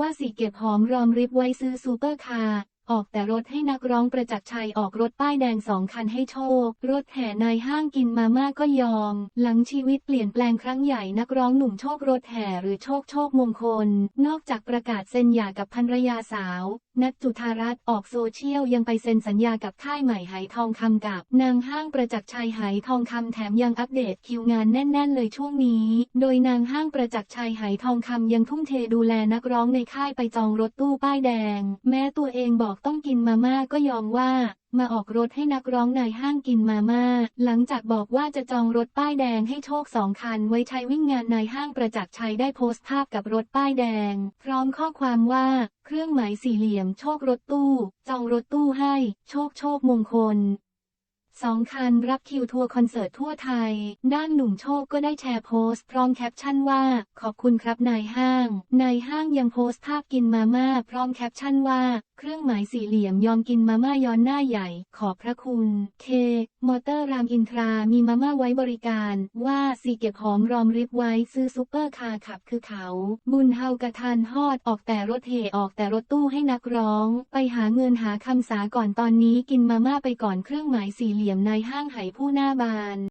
ว่าสีเก็บหอมรอมริบไว้ซื้อซูเปอร์คาร์ ออกแต่รถให้นักร้องประจักษ์ชัยออกรถป้ายแดงสองคันให้โชค รถแห่ในห้างกินมาม่าก็ยอม หลังชีวิตเปลี่ยนแปลงครั้งใหญ่นักร้องหนุ่มโชครถแห่หรือโชคโชคมงคล นอกจากประกาศเซ็นหย่ากับภรรยาสาว นัทจุธารัตน์ออกโซเชียลยังไปเซ็นสัญญากับค่ายใหม่ไหทองคำกับ นางห้างประจักษ์ชัยไหทองคำแถมยังอัปเดตคิวงานแน่น ๆ เลยช่วงนี้ โดยนางห้างประจักษ์ชัยไหทองคำยังทุ่มเทดูแลนักร้องในค่ายไปจองรถตู้ป้ายแดง แม้ตัวเองบอกต้องกินมาม่าก็ยอมว่า มาออกรถให้นักร้องนายห้างกินมาม่า หลังจากบอกว่าจะจองรถป้ายแดงให้โชคสองคัน ไว้ใช้วิ่งงานนายห้างประจักษ์ชัยได้โพสต์ภาพกับรถป้ายแดง พร้อมข้อความว่า เครื่องหมายสี่เหลี่ยมโชครถตู้ จองรถตู้ให้ โชคโชคมงคล สองคันรับคิวทัวร์คอนเสิร์ตทั่วไทย ด้านหนุ่มโชคก็ได้แชร์โพสต์พร้อมแคปชั่นว่า ขอบคุณครับนายห้าง นายห้างยังโพสต์ภาพกินมาม่าพร้อมแคปชั่นว่า เครื่องหมายสี่เหลี่ยมยอมกินมาม่าย้อนหน้าใหญ่ ขอบพระคุณ เค มอเตอร์รามอินทรามีมาม่าไว้บริการว่าสีเก็บหอมรอมริบไว้ซื้อซุปเปอร์คาร์ขับคือเขา บุญเฮากระทานฮอดออกแต่รถเหออกแต่รถตู้ให้นักร้อง ไปหาเงินหาคำสาก่อนตอนนี้กินมาม่าไปก่อนเครื่องหมายสี่เหลี่ยมในห้างไหผู้หน้าบาน